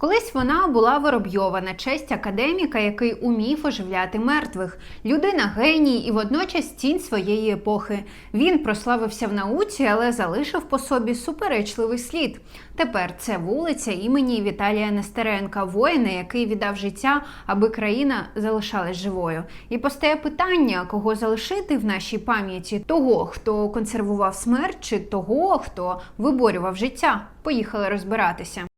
Колись вона була Воробйова на честь академіка, який умів оживляти мертвих, людина геній і водночас тінь своєї епохи. Він прославився в науці, але залишив по собі суперечливий слід. Тепер це вулиця імені Віталія Нестеренка, воїна, який віддав життя, аби країна залишалась живою. І постає питання, кого залишити в нашій пам'яті: того, хто консервував смерть, чи того, хто виборював життя. Поїхали розбиратися.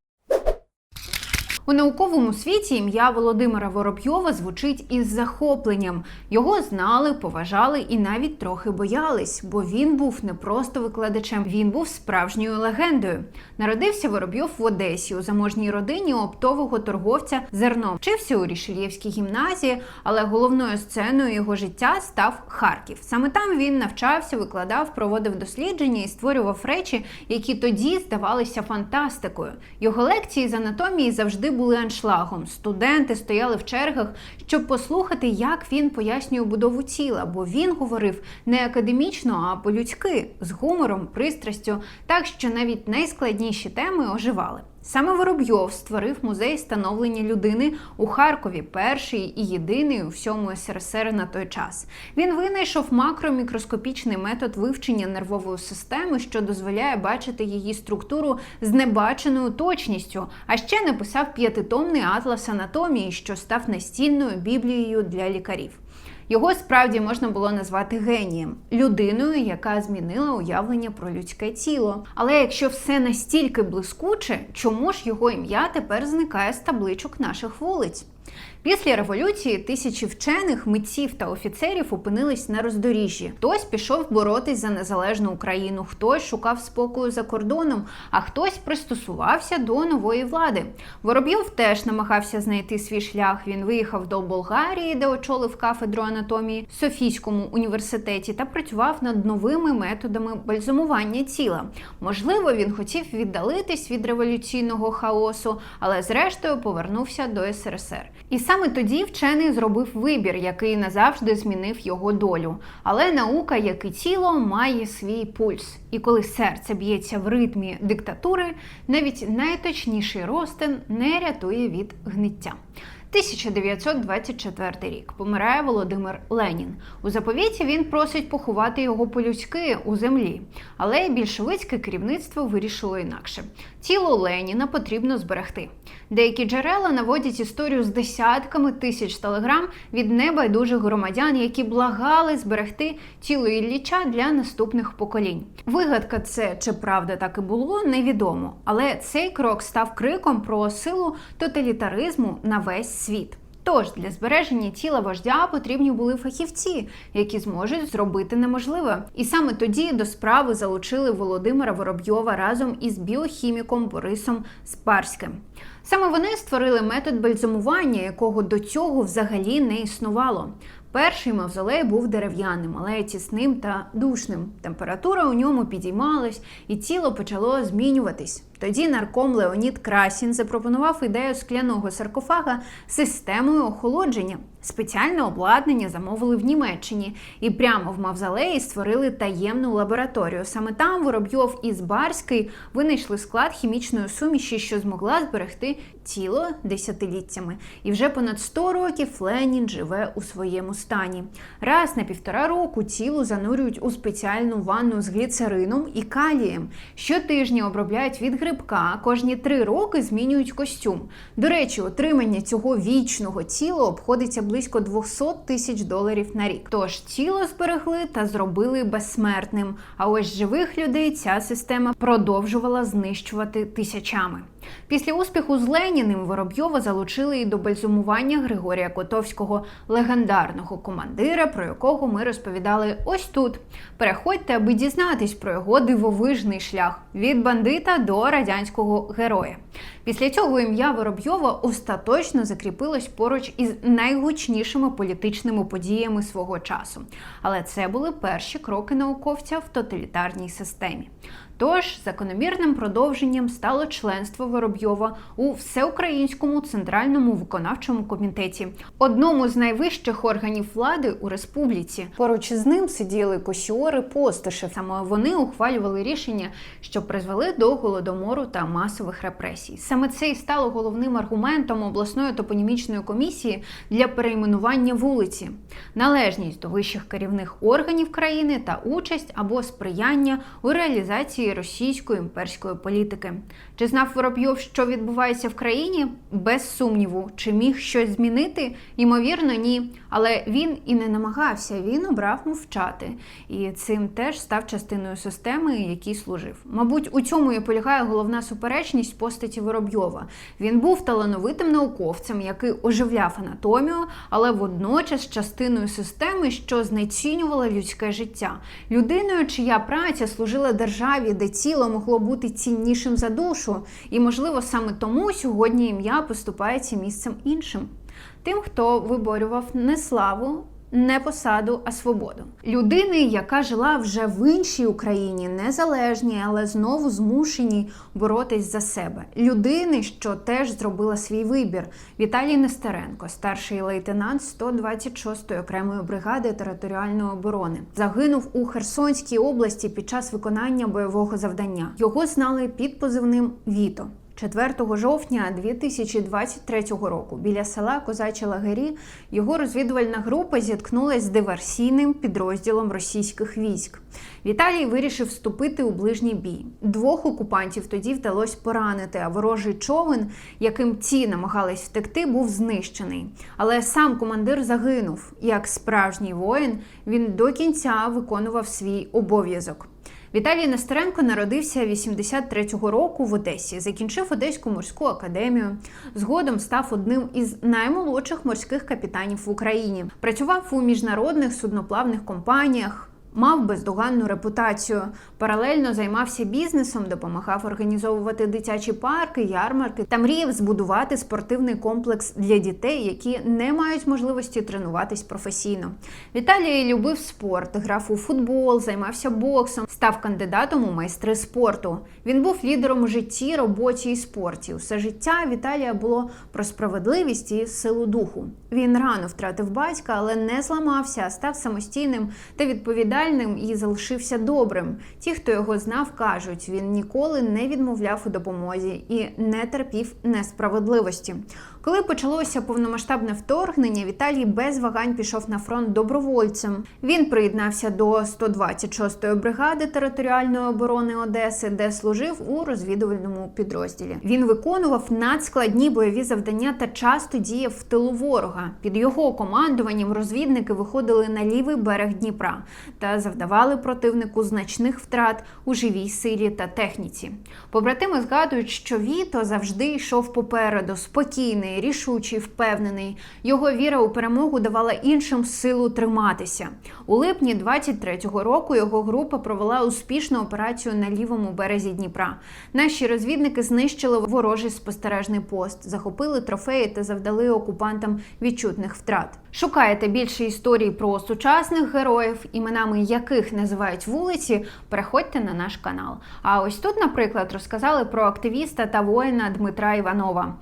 У науковому світі ім'я Володимира Воробйова звучить із захопленням. Його знали, поважали і навіть трохи боялись, бо він був не просто викладачем, він був справжньою легендою. Народився Воробйов в Одесі у заможній родині оптового торговця зерном. Вчився у Рішельєвській гімназії, але головною сценою його життя став Харків. Саме там він навчався, викладав, проводив дослідження і створював речі, які тоді здавалися фантастикою. Його лекції з анатомії завжди були аншлагом. Студенти стояли в чергах, щоб послухати, як він пояснює будову тіла, бо він говорив не академічно, а по-людськи, з гумором, пристрастю, так що навіть найскладніші теми оживали. Саме Воробйов створив музей становлення людини у Харкові, перший і єдиний у всьому СРСР на той час. Він винайшов макромікроскопічний метод вивчення нервової системи, що дозволяє бачити її структуру з небаченою точністю. А ще написав п'ятитомний атлас анатомії, що став настільною біблією для лікарів. Його справді можна було назвати генієм, людиною, яка змінила уявлення про людське тіло. Але якщо все настільки блискуче, чому ж його ім'я тепер зникає з табличок наших вулиць? Після революції тисячі вчених, митців та офіцерів опинились на роздоріжжі. Хтось пішов боротись за незалежну Україну, хтось шукав спокою за кордоном, а хтось пристосувався до нової влади. Воробйов теж намагався знайти свій шлях. Він виїхав до Болгарії, де очолив кафедру анатомії в Софійському університеті та працював над новими методами бальзамування тіла. Можливо, він хотів віддалитись від революційного хаосу, але зрештою повернувся до СРСР. І саме тоді вчений зробив вибір, який назавжди змінив його долю. Але наука, як і тіло, має свій пульс. І коли серце б'ється в ритмі диктатури, навіть найточніший ростин не рятує від гниття. 1924 рік помирає Володимир Ленін. У заповіті він просить поховати його по-людськи у землі, але більшовицьке керівництво вирішило інакше. Тіло Леніна потрібно зберегти. Деякі джерела наводять історію з десятками тисяч телеграм від небайдужих громадян, які благали зберегти тіло Ілліча для наступних поколінь. Вигадка це чи правда так і було, невідомо. Але цей крок став криком про силу тоталітаризму на весь світ. Тож для збереження тіла вождя потрібні були фахівці, які зможуть зробити неможливе. І саме тоді до справи залучили Володимира Воробйова разом із біохіміком Борисом Спарським. Саме вони створили метод бальзамування, якого до цього взагалі не існувало. Перший мавзолей був дерев'яним, але тісним та душним. Температура у ньому підіймалась, і тіло почало змінюватись. Тоді нарком Леонід Красін запропонував ідею скляного саркофага системою охолодження. Спеціальне обладнання замовили в Німеччині і прямо в мавзолеї створили таємну лабораторію. Саме там Воробйов і Збарський винайшли склад хімічної суміші, що змогла зберегти тіло десятиліттями. І вже понад 100 років Ленін живе у своєму стані. Раз на півтора року тіло занурюють у спеціальну ванну з гліцерином і калієм. Щотижня обробляють від грибка, кожні три роки змінюють костюм. До речі, отримання цього вічного тіла обходиться близько 200 тисяч доларів на рік. Тож тіло зберегли та зробили безсмертним. А ось живих людей ця система продовжувала знищувати тисячами. Після успіху з Леніним Воробйова залучили і до бальзумування Григорія Котовського, легендарного командира, про якого ми розповідали ось тут. Переходьте, аби дізнатись про його дивовижний шлях від бандита до радянського героя. Після цього ім'я Воробйова остаточно закріпилось поруч із найгучнішими політичними подіями свого часу. Але це були перші кроки науковця в тоталітарній системі. Тож закономірним продовженням стало членство Воробйова у всеукраїнському центральному виконавчому комітеті, одному з найвищих органів влади у республіці. Поруч із ним сиділи Косіори Постишев. Саме вони ухвалювали рішення, що призвели до голодомору та масових репресій. Саме це і стало головним аргументом обласної топонімічної комісії для перейменування вулиці, належність до вищих керівних органів країни та участь або сприяння у реалізації російської імперської політики. Чи знав Воробйов, що відбувається в країні? Без сумніву, чи міг щось змінити? Ймовірно, ні. Але він і не намагався. Він обрав мовчати, і цим теж став частиною системи, якій служив. Мабуть, у цьому і полягає головна суперечність постаті Воробйова. Він був талановитим науковцем, який оживляв анатомію, але водночас частиною системи, що знецінювала людське життя, людиною, чия праця служила державі, де тіло могло бути ціннішим за душу, і можливо саме тому сьогодні ім'я поступається місцем іншим. Тим, хто виборював не славу, не посаду, а свободу. Людини, яка жила вже в іншій Україні, незалежній, але знову змушеній боротись за себе. Людини, що теж зробила свій вибір. Віталій Нестеренко, старший лейтенант 126-ї окремої бригади територіальної оборони, загинув у Херсонській області під час виконання бойового завдання. Його знали під позивним Віто. 4 жовтня 2023 року біля села Козачі Лагері його розвідувальна група зіткнулася з диверсійним підрозділом російських військ. Віталій вирішив вступити у ближній бій. Двох окупантів тоді вдалося поранити, а ворожий човен, яким ті намагались втекти, був знищений. Але сам командир загинув. Як справжній воїн, він до кінця виконував свій обов'язок. Віталій Нестеренко народився 83-го року в Одесі, закінчив Одеську морську академію. Згодом став одним із наймолодших морських капітанів в Україні. Працював у міжнародних судноплавних компаніях. Мав бездоганну репутацію, паралельно займався бізнесом, допомагав організовувати дитячі парки, ярмарки та мріяв збудувати спортивний комплекс для дітей, які не мають можливості тренуватись професійно. Віталій любив спорт, грав у футбол, займався боксом, став кандидатом у майстри спорту. Він був лідером у житті, роботі і спорті. Усе життя Віталія було про справедливість і силу духу. Він рано втратив батька, але не зламався, а став самостійним та відповідальним і залишився добрим. Ті, хто його знав, кажуть, він ніколи не відмовляв у допомозі і не терпів несправедливості. Коли почалося повномасштабне вторгнення, Віталій без вагань пішов на фронт добровольцем. Він приєднався до 126-ї бригади територіальної оборони Одеси, де служив у розвідувальному підрозділі. Він виконував надскладні бойові завдання та часто діяв в тилу ворога. Під його командуванням розвідники виходили на лівий берег Дніпра та завдавали противнику значних втрат у живій силі та техніці. Побратими згадують, що Віто завжди йшов попереду, спокійний, рішучий, впевнений. Його віра у перемогу давала іншим силу триматися. У липні 23-го року його група провела успішну операцію на лівому березі Дніпра. Наші розвідники знищили ворожий спостережний пост, захопили трофеї та завдали окупантам відчутних втрат. Шукаєте більше історій про сучасних героїв, іменами яких називають вулиці, переходьте на наш канал. А ось тут, наприклад, розказали про активіста та воїна Дмитра Іванова.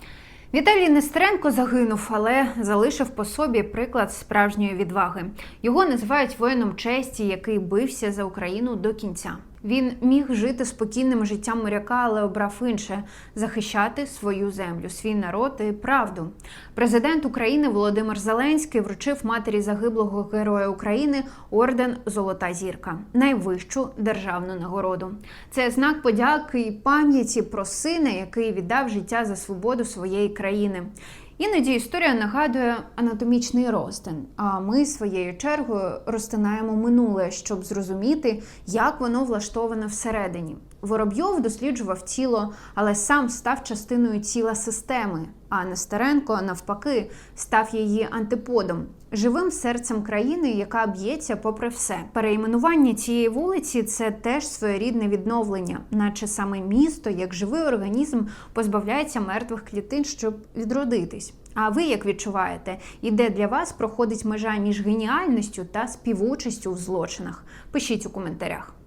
Віталій Нестеренко загинув, але залишив по собі приклад справжньої відваги. Його називають воїном честі, який бився за Україну до кінця. Він міг жити спокійним життям моряка, але обрав інше захищати свою землю, свій народ і правду. Президент України Володимир Зеленський вручив матері загиблого героя України орден Золота зірка, найвищу державну нагороду. Це знак подяки і пам'яті про сина, який віддав життя за свободу своєї країни. Іноді історія нагадує анатомічний розтин, а ми своєю чергою розтинаємо минуле, щоб зрозуміти, як воно влаштоване всередині. Воробйов досліджував тіло, але сам став частиною тіла системи. А Нестеренко, навпаки, став її антиподом, живим серцем країни, яка б'ється попри все. Перейменування цієї вулиці це теж своєрідне відновлення, наче саме місто, як живий організм, позбавляється мертвих клітин, щоб відродитись. А ви як відчуваєте, і де для вас проходить межа між геніальністю та співучастю в злочинах? Пишіть у коментарях.